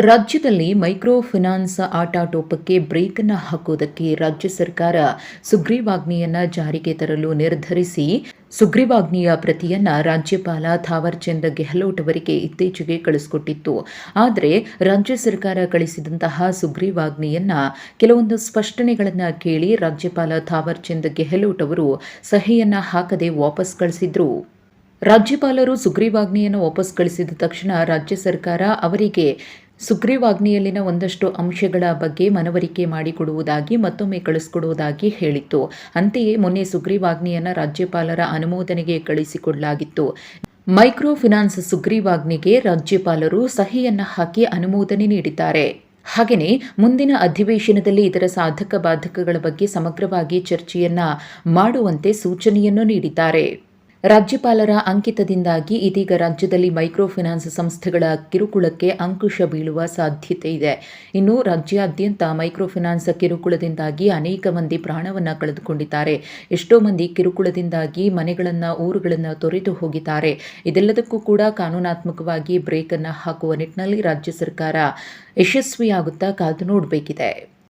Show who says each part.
Speaker 1: ರಾಜ್ಯದಲ್ಲಿ micro finance ಆಟಾಟೋಪಕ್ಕೆ break ಅನ್ನು ಹಾಕುವುದಕ್ಕೆ ರಾಜ್ಯ ಸರ್ಕಾರ ಸುಗ್ರೀವಾಜ್ಞೆಯನ್ನ ಜಾರಿಗೆ ತರಲು ನಿರ್ಧರಿಸಿ, ಸುಗ್ರೀವಾಜ್ಞೆಯ ಪ್ರತಿಯನ್ನ ರಾಜ್ಯಪಾಲ ಥಾವರ್ಚಂದ್ ಗೆಹ್ಲೋಟ್ ಅವರಿಗೆ ಇತ್ತೀಚೆಗೆ ಕಳಿಸಿಕೊಟ್ಟಿತ್ತು ಆದರೆ ರಾಜ್ಯ ಸರ್ಕಾರ ಕಳಿಸಿದಂತಹ ಸುಗ್ರೀವಾಜ್ಞೆಯನ್ನ ಕೆಲವೊಂದು ಸ್ಪಷ್ಟನೆಗಳನ್ನು ಕೇಳಿ ರಾಜ್ಯಪಾಲ ಥಾವರ್ಚಂದ್ ಗೆಹ್ಲೋಟ್ ಅವರು ಸಹಿಯನ್ನ ಹಾಕದೆ ವಾಪಸ್ ಕಳಿಸಿದ್ರು. ರಾಜ್ಯಪಾಲರು ಸುಗ್ರೀವಾಜ್ಞೆಯನ್ನು ವಾಪಸ್ ಕಳಿಸಿದ ತಕ್ಷಣ ರಾಜ್ಯ ಸರ್ಕಾರ ಅವರಿಗೆ ಸುಗ್ರೀವಾಜ್ಞೆಯಲ್ಲಿನ ಒಂದಷ್ಟು ಅಂಶಗಳ ಬಗ್ಗೆ ಮನವರಿಕೆ ಮಾಡಿಕೊಡುವುದಾಗಿ ಮತ್ತೊಮ್ಮೆ ಕಳಿಸಿಕೊಡುವುದಾಗಿ ಹೇಳಿತ್ತು. ಅಂತೆಯೇ ಮೊನ್ನೆ ಸುಗ್ರೀವಾಜ್ಞೆಯನ್ನು ರಾಜ್ಯಪಾಲರ ಅನುಮೋದನೆಗೆ ಕಳಿಸಿಕೊಡಲಾಗಿತ್ತು. ಮೈಕ್ರೋ ಫಿನಾನ್ಸ್ ಸುಗ್ರೀವಾಜ್ಞೆಗೆ ರಾಜ್ಯಪಾಲರು ಸಹಿಯನ್ನ ಹಾಕಿ ಅನುಮೋದನೆ ನೀಡಿದ್ದಾರೆ. ಹಾಗೆಯೇ ಮುಂದಿನ ಅಧಿವೇಶನದಲ್ಲಿ ಇದರ ಸಾಧಕ ಬಾಧಕಗಳ ಬಗ್ಗೆ ಸಮಗ್ರವಾಗಿ ಚರ್ಚೆಯನ್ನ ಮಾಡುವಂತೆ ಸೂಚನೆಯನ್ನು ನೀಡಿದ್ದಾರೆ. ರಾಜ್ಯಪಾಲರ ಅಂಕಿತದಿಂದಾಗಿ ಇದೀಗ ರಾಜ್ಯದಲ್ಲಿ ಮೈಕ್ರೋ ಫೈನಾನ್ಸ್ ಸಂಸ್ಥೆಗಳ ಕಿರುಕುಳಕ್ಕೆ ಅಂಕುಶ ಬೀಳುವ ಸಾಧ್ಯತೆ ಇದೆ. ಇನ್ನು ರಾಜ್ಯಾದ್ಯಂತ ಮೈಕ್ರೋ ಫೈನಾನ್ಸ್ ಕಿರುಕುಳದಿಂದಾಗಿ ಅನೇಕ ಮಂದಿ ಪ್ರಾಣವನ್ನು ಕಳೆದುಕೊಂಡಿದ್ದಾರೆ. ಎಷ್ಟೋ ಮಂದಿ ಕಿರುಕುಳದಿಂದಾಗಿ ಮನೆಗಳನ್ನು, ಊರುಗಳನ್ನು ತೊರೆದು ಹೋಗಿದ್ದಾರೆ. ಇದೆಲ್ಲದಕ್ಕೂ ಕೂಡ ಕಾನೂನಾತ್ಮಕವಾಗಿ ಬ್ರೇಕ್ ಅನ್ನು ಹಾಕುವ ನಿಟ್ಟಿನಲ್ಲಿ ರಾಜ್ಯ ಸರ್ಕಾರ ಯಶಸ್ವಿಯಾಗುತ್ತಾ ಕಾದು ನೋಡಬೇಕಿದೆ.